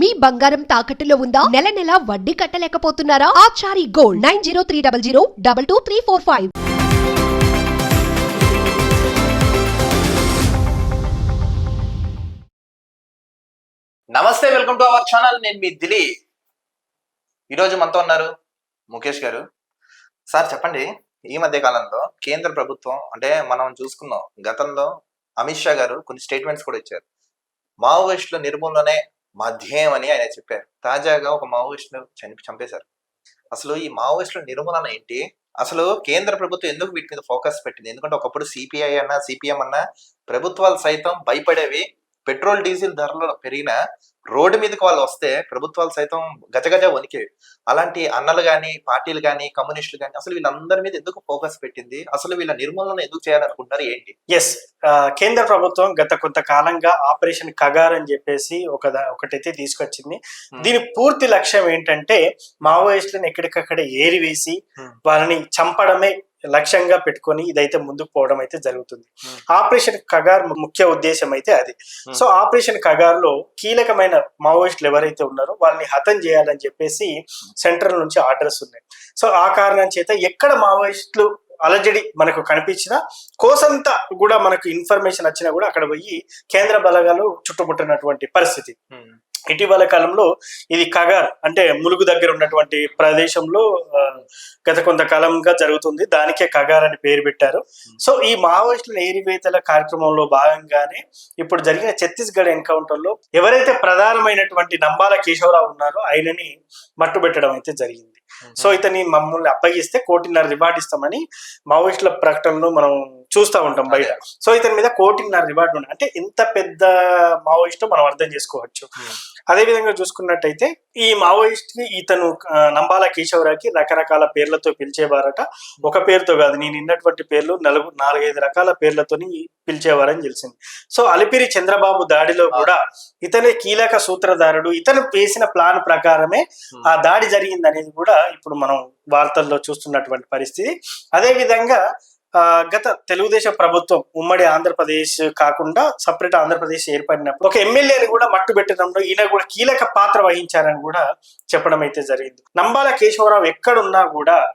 మీ బంగారం తాకట్టులో ఉందా? నెల నెల వడ్డీ కట్టలేకపోతున్నారా? Achari gold nine zero three double zero double two three four five. నమస్తే వెల్కమ్ టు అవర్ ఛానల్. నేను మీ దిలీ ఈరోజు మనతో ఉన్నారు ముఖేష్ గారు. సార్ చెప్పండి. ఈ మధ్య కాలంలో కేంద్ర ప్రభుత్వం అంటే మనం చూసుకున్నాం గతంలో అమిత్ షా గారు కొన్ని స్టేట్మెంట్స్ కూడా ఇచ్చారు. మావోయిస్టుల నిర్మూలనే మధ్యం అని ఆయన చెప్పారు. తాజాగా ఒక మావోయిస్టును చనిపి చంపేశారు. అసలు ఈ మావోయిస్టుల నిర్మూలన ఏంటి? అసలు కేంద్ర ప్రభుత్వం ఎందుకు వీటి మీద ఫోకస్ పెట్టింది? ఎందుకంటే ఒకప్పుడు సిపిఐ అన్నా సిపిఎం అన్నా ప్రభుత్వాలు సైతం భయపడేవి పెట్రోల్ డీజిల్ ధరలు పెరిగిన రోడ్డు మీదకి వాళ్ళు వస్తే ప్రభుత్వాలు సైతం గజగజ వణికేవి. అలాంటి అన్నలు గాని పార్టీలు గాని కమ్యూనిస్టులు గాని అసలు వీళ్ళందరి మీద ఎందుకు ఫోకస్ పెట్టింది? అసలు వీళ్ళ నిర్మూలన ఎందుకు చేయాలనుకుంటున్నారు? ఏంటి? ఎస్ కేంద్ర ప్రభుత్వం గత కొంతకాలంగా ఆపరేషన్ కగార్ అని చెప్పేసి ఒక ఒకటైతే తీసుకొచ్చింది. Hmm. దీని పూర్తి లక్ష్యం ఏంటంటే మావోయిస్టులను ఎక్కడికక్కడ ఏరివేసి Hmm. వాళ్ళని చంపడమే లక్ష్యంగా పెట్టుకొని ఇదైతే ముందుకు పోవడం అయితే జరుగుతుంది. ఆపరేషన్ కగార్ ముఖ్య ఉద్దేశం అయితే అది. సో ఆపరేషన్ కగార్లో కీలకమైన మావోయిస్టులు ఎవరైతే ఉన్నారో వాళ్ళని హతం చేయాలని చెప్పేసి సెంట్రల్ నుంచి ఆర్డర్స్ ఉన్నాయి. సో ఆ కారణం చేత ఎక్కడ మావోయిస్టులు అలజడి మనకు కనిపించినా కోసంత కూడా మనకు ఇన్ఫర్మేషన్ వచ్చినా కూడా అక్కడ పోయి కేంద్ర బలగాలు చుట్టుముట్టినటువంటి పరిస్థితి. ఇటీవల కాలంలో ఇది కగార్ అంటే ములుగు దగ్గర ఉన్నటువంటి ప్రదేశంలో గత కొంతకాలంగా జరుగుతుంది. దానికే కగార్ అని పేరు పెట్టారు. సో ఈ మావోయిస్టుల ఏరివేతల కార్యక్రమంలో భాగంగానే ఇప్పుడు జరిగిన ఛత్తీస్గఢ్ ఎన్కౌంటర్లో ఎవరైతే ప్రధానమైనటువంటి నంబాల కేశవరావు ఉన్నారో ఆయనని మట్టుబెట్టడం అయితే జరిగింది. సో ఇతని మమ్మల్ని అప్పగిస్తే కోటిన్నర రివార్డ్ ఇస్తామని మావోయిస్టుల ప్రకటనలో మనం చూస్తూ ఉంటాం బయట. సో ఇతని మీద కోటిన్నర రివార్డు ఉంది అంటే ఎంత పెద్ద మావోయిస్టో మనం అర్థం చేసుకోవచ్చు. అదే విధంగా చూసుకున్నట్టయితే ఈ మావోయిస్ట్కి ఇతను నంబాల కేశవరావుకి రకరకాల పేర్లతో పిలిచేవారట. ఒక పేరుతో కాదు నేను ఇన్నటువంటి పేర్లు నలుగు నాలుగైదు రకాల పేర్లతోని పిలిచేవారని తెలిసింది. సో అలిపిరి చంద్రబాబు దాడిలో కూడా ఇతనే కీలక సూత్రధారుడు ఇతను వేసిన ప్లాన్ ప్రకారమే ఆ దాడి జరిగింది అనేది కూడా ఇప్పుడు మనం వార్తల్లో చూస్తున్నటువంటి పరిస్థితి. అదే విధంగా గత తెలుగుదేశం ప్రభుత్వం ఉమ్మడి ఆంధ్రప్రదేశ్ కాకుండా సపరేట్ ఆంధ్రప్రదేశ్ ఏర్పడినప్పుడు ఒక ఎమ్మెల్యేని కూడా మట్టు పెట్టడంలో ఈయన కూడా కీలక పాత్ర వహించారని కూడా చెప్పడం అయితే జరిగింది. నంబాల కేశవరావు ఎక్కడున్నా కూడా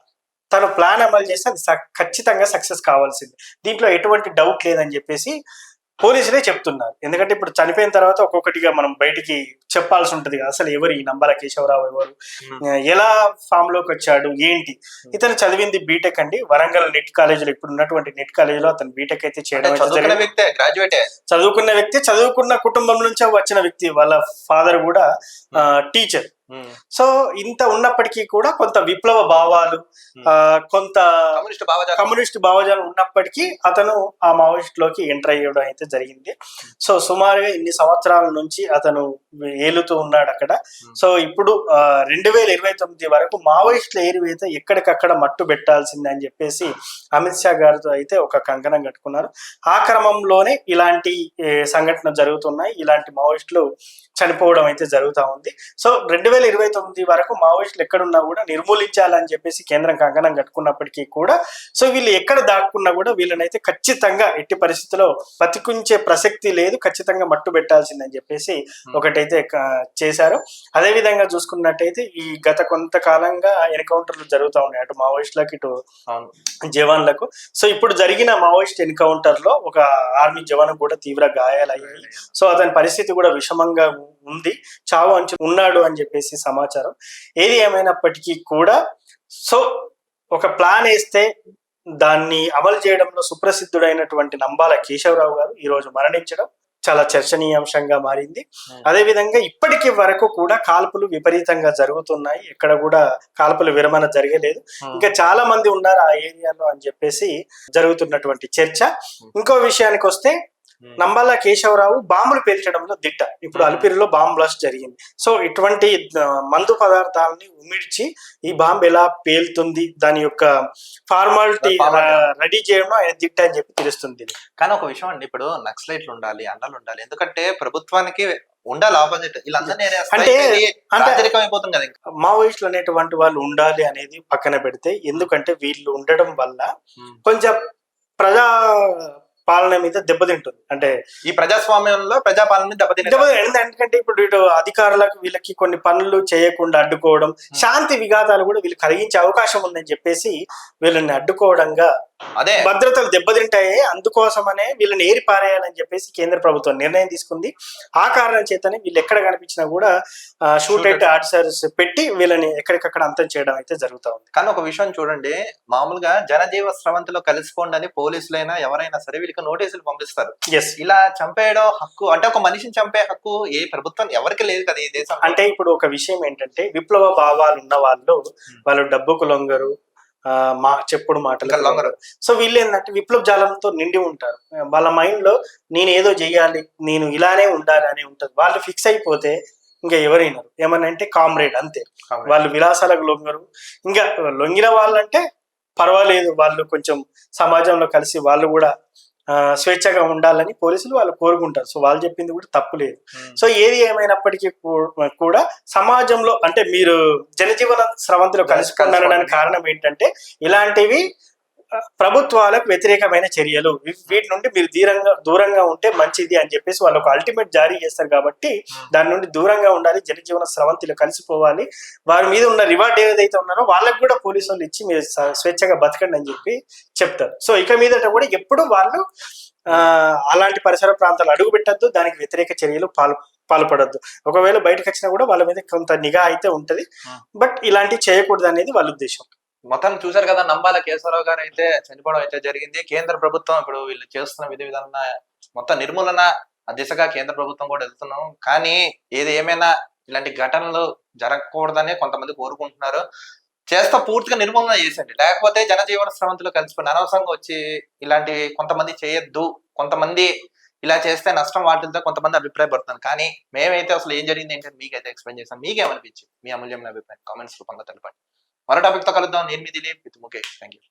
తను ప్లాన్ అమలు చేస్తే అది సక్- ఖచ్చితంగా సక్సెస్ కావాల్సింది. దీంట్లో ఎటువంటి డౌట్ లేదని చెప్పేసి పోలీసులే చెప్తున్నారు. ఎందుకంటే ఇప్పుడు చనిపోయిన తర్వాత ఒక్కొక్కటిగా మనం బయటికి చెప్పాల్సి ఉంటది. అసలు ఎవరు ఈ నంబాల కేశవరావు ఎవరు? ఎలా ఫామ్లోకి వచ్చాడు? ఏంటి? ఇతను చదివింది బీటెక్ అండి. వరంగల్ నెట్ కాలేజీలో ఇప్పుడు ఉన్నటువంటి నెట్ కాలేజీలో అతను బీటెక్ అయితే చేయడం చదువుకున్న వ్యక్తి చదువుకున్న కుటుంబం నుంచే వచ్చిన వ్యక్తి. వాళ్ళ ఫాదర్ కూడా టీచర్ సో ఇంత ఉన్నప్పటికీ కూడా కొంత విప్లవ భావాలు ఆ, కొంత కమ్యూనిస్ట్ భావజాలం. కమ్యూనిస్ట్ భావజాలం ఉన్నప్పటికీ అతను ఆ మావోయిస్ట్లోకి ఎంటర్ అయ్యడం అయితే జరిగింది. సో సుమారుగా ఇన్ని సంవత్సరాల నుంచి అతను ఏలుతూ ఉన్నాడు అక్కడ. సో ఇప్పుడు రెండు వేల ఇరవై తొమ్మిది వరకు మావోయిస్టుల ఏరివేత ఎక్కడికక్కడ మట్టు పెట్టాల్సిందే అని చెప్పేసి అమిత్ షా గారితో అయితే ఒక కంకణం కట్టుకున్నారు. ఆ క్రమంలోనే ఇలాంటి ఏ, సంఘటనలు జరుగుతున్నాయి. ఇలాంటి మావోయిస్టులు చనిపోవడం అయితే జరుగుతూ ఉంది. సో రెండు వేల ఇరవై తొమ్మిది వరకు మావోయిస్టులు ఎక్కడున్నా కూడా నిర్మూలించాలని చెప్పేసి కేంద్రం కంకణం కట్టుకున్నప్పటికీ కూడా సో వీళ్ళు ఎక్కడ దాక్కున్నా కూడా వీళ్ళనైతే ఖచ్చితంగా ఎట్టి పరిస్థితిలో బతికుంచే ప్రసక్తి లేదు ఖచ్చితంగా మట్టు పెట్టాల్సిందని చెప్పేసి ఒకటైతే క- చేశారు. అదే విధంగా చూసుకున్నట్టయితే ఈ గత కొంతకాలంగా ఎన్కౌంటర్లు జరుగుతూ ఉన్నాయి. అటు మావోయిస్టులకు ఇటు జవాన్లకు. సో ఇప్పుడు జరిగిన మావోయిస్ట్ ఎన్కౌంటర్లో ఒక ఆర్మీ జవాన్ కూడా తీవ్ర గాయాలయ్యాయి. సో అతని పరిస్థితి కూడా విషమంగా ఉంది. చావు అంచు ఉన్నాడు అని చెప్పేసి సమాచారం. ఏది ఏమైనప్పటికీ కూడా సో ఒక ప్లాన్ వేస్తే దాన్ని అమలు చేయడంలో సుప్రసిద్ధుడైనటువంటి నంబాల కేశవరావు గారు ఈ రోజు మరణించడం చాలా చర్చనీయాంశంగా మారింది. అదే విధంగా ఇప్పటికి వరకు కూడా కాల్పులు విపరీతంగా జరుగుతున్నాయి. ఎక్కడ కూడా కాల్పుల విరమణ జరగలేదు. ఇంకా చాలా మంది ఉన్నారు ఆ ఏరియాలో అని చెప్పేసి జరుగుతున్నటువంటి చర్చ. ఇంకో విషయానికి వస్తే నంబాల కేశవరావు బాంబులు పేల్చడంలో దిట్ట. ఇప్పుడు Hmm. అలిపిరిలో బాంబ్ బ్లాస్ట్ జరిగింది. సో ఇటువంటి మందు పదార్థాలని ఉమిడ్చి ఈ బాంబ్ ఎలా పేలుతుంది? దాని యొక్క ఫార్మాలిటీ. రెడీ చేయడం ఆయన దిట్ట అని చెప్పి తెలుస్తుంది కానీ ఒక విషయం అండి ఇప్పుడు నక్సలైట్లు ఉండాలి అన్నలు ఉండాలి. ఎందుకంటే ప్రభుత్వానికి ఉండాలి ఆపోజిట్. అంటే- మావోయిస్టులు అనేటువంటి వాళ్ళు ఉండాలి అనేది పక్కన పెడితే ఎందుకంటే వీళ్ళు ఉండడం వల్ల కొంచెం ప్రజా పాలన మీద దెబ్బతింటుంది. అంటే ఈ ప్రజాస్వామ్యంలో ప్రజాపాలన దెబ్బతినే దెబ్బ ఎందుకంటే ఇప్పుడు ఇటు అధికారులకు వీళ్ళకి కొన్ని పనులు చేయకుండా అడ్డుకోవడం శాంతి విఘాతాలు కూడా వీళ్ళు కలిగించే అవకాశం ఉందని చెప్పేసి వీళ్ళని అడ్డుకోవడంగా అదే. భద్రతలు దెబ్బతింటాయి అందుకోసమనే వీళ్ళని ఏరి పారేయాలని చెప్పేసి కేంద్ర ప్రభుత్వం నిర్ణయం తీసుకుంది. ఆ కారణం చేతనే వీళ్ళు ఎక్కడ కనిపించినా కూడా షూట్ ఎట్ ఆర్డర్స్ పెట్టి వీళ్ళని ఎక్కడికక్కడ అంతం చేయడం అయితే జరుగుతూ ఉంది. కానీ ఒక విషయం చూడండి మామూలుగా జనజీవ స్రవంతిలో కలిసిపోండి అని పోలీసులైనా ఎవరైనా సరే వీళ్ళకి నోటీసులు పంపిస్తారు. ఎస్ ఇలా చంపేయడం హక్కు అంటే ఒక మనిషిని చంపే హక్కు ఏ ప్రభుత్వం ఎవరికి లేదు కదా ఈ దేశం అంటే ఇప్పుడు ఒక విషయం ఏంటంటే విప్లవ భావాలు ఉన్న వాళ్ళు వాళ్ళు డబ్బుకు లొంగరు ఆ, మా చెప్పుడు మాటలు లొంగరు. సో వీళ్ళు ఏంటంటే విప్లవ జాలంతో నిండి ఉంటారు. వాళ్ళ మైండ్లో నేను ఏదో చెయ్యాలి నేను ఇలానే ఉండాలి అని ఉంటది. వాళ్ళు ఫిక్స్ అయిపోతే ఇంకా ఎవరైనా ఏమన్నా అంటే కామ్రేడ్ అంతే. వాళ్ళు విలాసాలకు లొంగరు. ఇంకా లొంగిన వాళ్ళంటే పర్వాలేదు వాళ్ళు కొంచెం సమాజంలో కలిసి వాళ్ళు కూడా స్వేచ్ఛగా ఉండాలని పోలీసులు వాళ్ళు కోరుకుంటారు. సో వాళ్ళు చెప్పింది కూడా తప్పు లేదు. సో ఏది ఏమైనప్పటికీ కూడా సమాజంలో అంటే మీరు జనజీవన స్రవంతిలో కలిసిపోన్నారడానికి కారణం ఏంటంటే ఇలాంటివి ప్రభుత్వాలకు వ్యతిరేకమైన చర్యలు. వీటి నుండి మీరు దూరంగా దూరంగా ఉంటే మంచిది అని చెప్పేసి వాళ్ళు ఒక అల్టిమేట్ జారీ చేస్తారు కాబట్టి దాని నుండి దూరంగా ఉండాలి జనజీవన స్రవంతిలో కలిసిపోవాలి. వారి మీద ఉన్న రివార్డ్ ఏదైతే ఉన్నారో వాళ్ళకి కూడా పోలీసు వాళ్ళు ఇచ్చి మీరు స్వేచ్ఛగా బతకండి అని చెప్పి చెప్తారు. సో ఇక మీదట కూడా ఎప్పుడు వాళ్ళు ఆ, అలాంటి పరిసర ప్రాంతాలు అడుగు పెట్టద్దు దానికి వ్యతిరేక చర్యలు పాలు పాల్పడద్దు. ఒకవేళ బయటకు వచ్చినా కూడా వాళ్ళ మీద కొంత నిఘా అయితే ఉంటది. బట్ ఇలాంటివి చేయకూడదు అనేది వాళ్ళ ఉద్దేశం. మొత్తం చూశారు కదా నంబాల కేశవరావు గారు అయితే చనిపోవడం అయితే జరిగింది. కేంద్ర ప్రభుత్వం ఇప్పుడు వీళ్ళు చేస్తున్న విధి విధాన మొత్తం నిర్మూలన ఆ దిశగా కేంద్ర ప్రభుత్వం కూడా వెళ్తున్నాం. కానీ ఏది ఏమైనా ఇలాంటి ఘటనలు జరగకూడదని కొంతమంది కోరుకుంటున్నారు. చేస్తా పూర్తిగా నిర్మూలన చేసండి లేకపోతే జనజీవన స్రవంతిలో కలిసిపోయిన అనవసరంగా వచ్చి ఇలాంటి కొంతమంది చేయొద్దు. కొంతమంది ఇలా చేస్తే నష్టం వాటితో కొంతమంది అభిప్రాయపడుతున్నారు. కానీ మేమైతే అసలు ఏం జరిగింది ఏంటంటే మీకైతే ఎక్స్ప్లెయిన్ చేస్తాం. మీకేమనిపించింది? మీ అమూల్యమైన అభిప్రాయం కామెంట్స్ రూపంలో తెలపండి. మరో టాపిక్తో కలుద్దాం. నేను మీ Dilip with Mukesh. Thank you